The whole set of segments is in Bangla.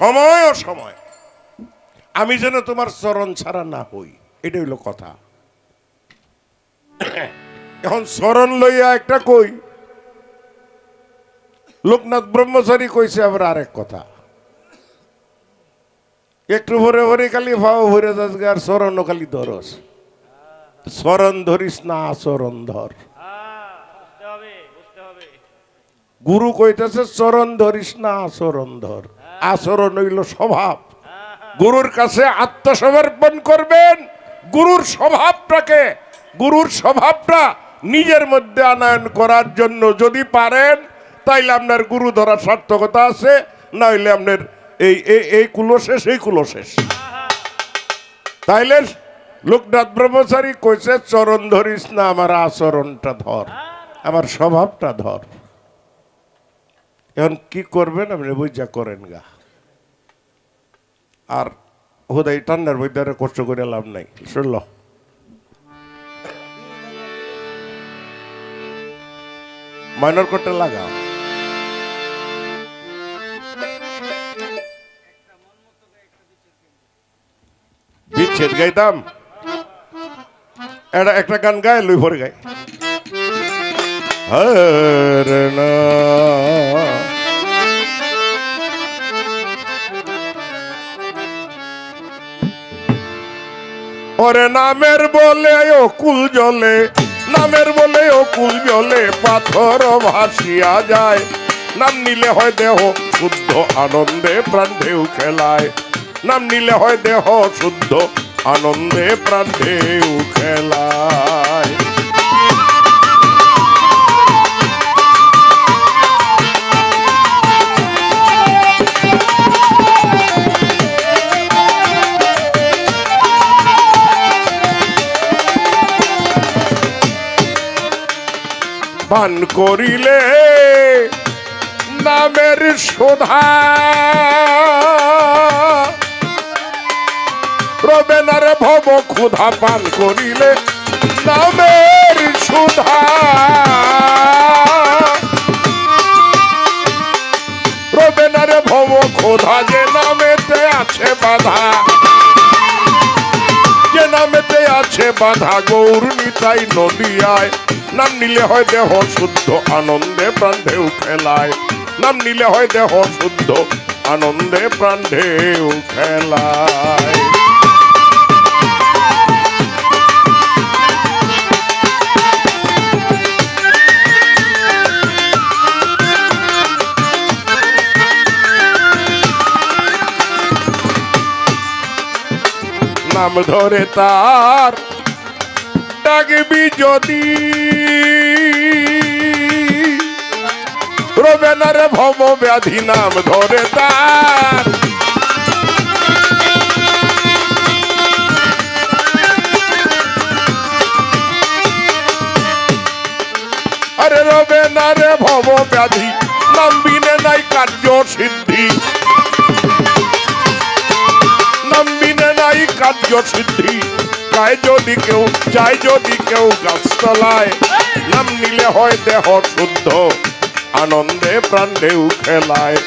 সময় ও সময়। আমি যেন তোমার চরণ ছাড়া না হই এটা হইল কথা। এখন চরণ লইয়া একটা কই? লোকনাথ ব্রহ্মচারী কইছে আবার আরেক কথা। একটু ভরে ভরে খালি ভাও ভরে যাস গে, আর চরণ খালি ধরস। চরণ ধরিস না আচরণ ধর। গুরু কইতেছে, চরণ ধরিস না, আচরণ ধর। আচরণ হইল স্বভাব। গুরুর কাছে আত্মসমর্পণ করবেন, গুরুর স্বভাবটাকে, গুরুর স্বভাবটা নিজের মধ্যে আনয়ন করার জন্য যদি পারেন, তাইলে আপনার গুরু ধরার সার্থকতা আছে, নইলে আপনার এই এই কুলো শেষ, এই কুলো শেষ। তাইলে লোকনাথ ব্রহ্মচারী কইছে, চরণ ধরিস না, আমার আচরণটা ধর, আমার স্বভাবটা ধর। এখন কি করবেন? আপনি বুঝা করেন গা। আর হুদাই মধ্যে আর কষ্ট করে লাভ নাই, শুনল? মাইনর করতে লাগাও। বিচ্ছেদ গাইতাম। এটা একটা গান গায়, লুই ভরে গায়। ওরে নামের বলে ও কুল জলে, নামের বলে ও কুল জলে পাথর ভাসিয়া যায়। নাম নিলে হয় দেহ শুদ্ধ, আনন্দে প্রাণ ঢেউ খেলায়। নাম নিলে হয় দেহ শুদ্ধ, আনন্দে প্রাণ ঢেউ খেলায়। পান করিলে নামের শোধা রবেনার ভব ক্ষুধা পান করিলে নামের সুধা রবেনার ভব ক্ষুধা যে নামেতে আছে বাধা, যে নামেতে আছে বাধা গৌর নিতাই নদিয়ায় নাম নিলে হয় দেহ শুদ্ধ, আনন্দে প্রাণ ঢেউ খেলায়। নাম নিলে হয় দেহ শুদ্ধ, আনন্দে প্রাণ ঢেউ খেলায়। নাম ধরে তার ডাকবি যদি। রবেনার ভব ব্যাধি নাম ধরে তার। আরে রবেনারে ভব ব্যাধি নাম বিনে নাই কার্য সিদ্ধি। নাম বিনে নাই কার্য সিদ্ধি। চায় যদি কেউ, চাই যদি কেউ গাছতলায়। নাম নিলে হয় দেহ শুদ্ধ, আনন্দে প্রাণ দেউ খেলায়।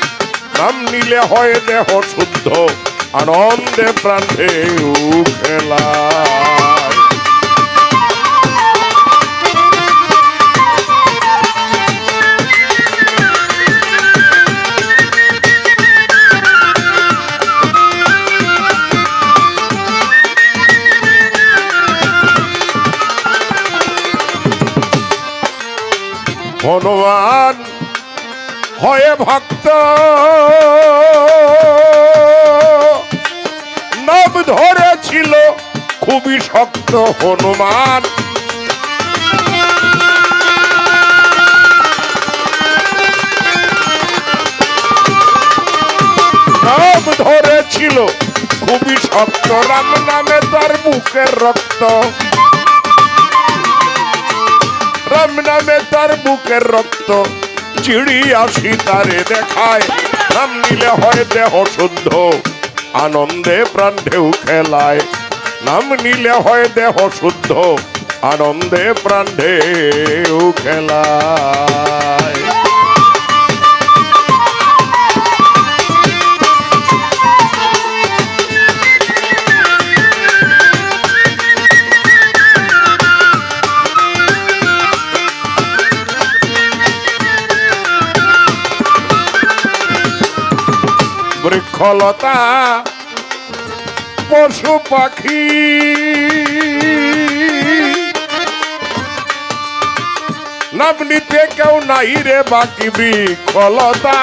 নাম নিলে হয় দেহ শুদ্ধ, আনন্দে প্রাণ দেউ খেলায়। হনুমান হয়ে ভক্ত। নব ধরেছিল খুবই শক্ত হনুমান। নব ধরেছিল খুবই শক্ত, রাম নামে তার বুকের রক্ত। রাম নামে তার বুকের রক্ত চিড়িয়া সীতারে তারে দেখায়। নাম নিলে হয় দেহ শুদ্ধ, আনন্দে প্রাণ ঢেউ খেলায়। নাম নিলে হয় দেহ শুদ্ধ, আনন্দে প্রাণ ঢেউ খেলায়। বৃক্ষলতা পশু পাখি। নাম নিতে কেউ নাই রে বাকি বৃক্ষলতা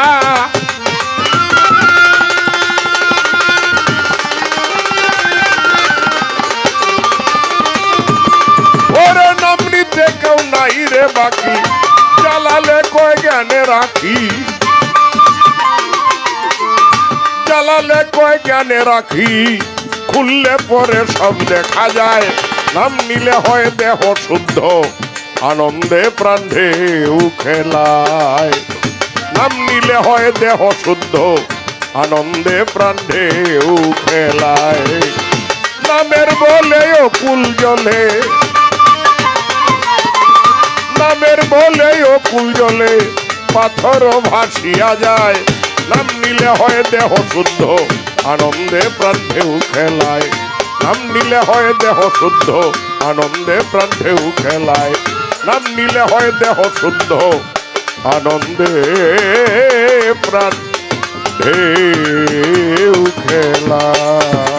ওরে নাম নিতে কেউ নাই রে বাকি জ্বালালে কয় জ্ঞানে রাখি। জ্বালালে কয় জ্ঞানে রাখি, খুললে পরে সব দেখা যায়। নাম নিলে হয় দেহ শুদ্ধ, আনন্দে প্রাণে খেলায়। নাম নিলে হয় দেহ শুদ্ধ, আনন্দে প্রাণে খেলায়। নামের বলে ও কুল জলে, নামের বলে ও কুল জলে, পাথর ভাসিয়া যায়। নাম নিলে হয় দেহ শুদ্ধ, আনন্দে প্রাণেও খেলায়। নাম নিলে হয় দেহ শুদ্ধ, আনন্দে প্রাণেও খেলায়। নাম নিলে হয় দেহ শুদ্ধ, আনন্দে প্রাণ খেলায়।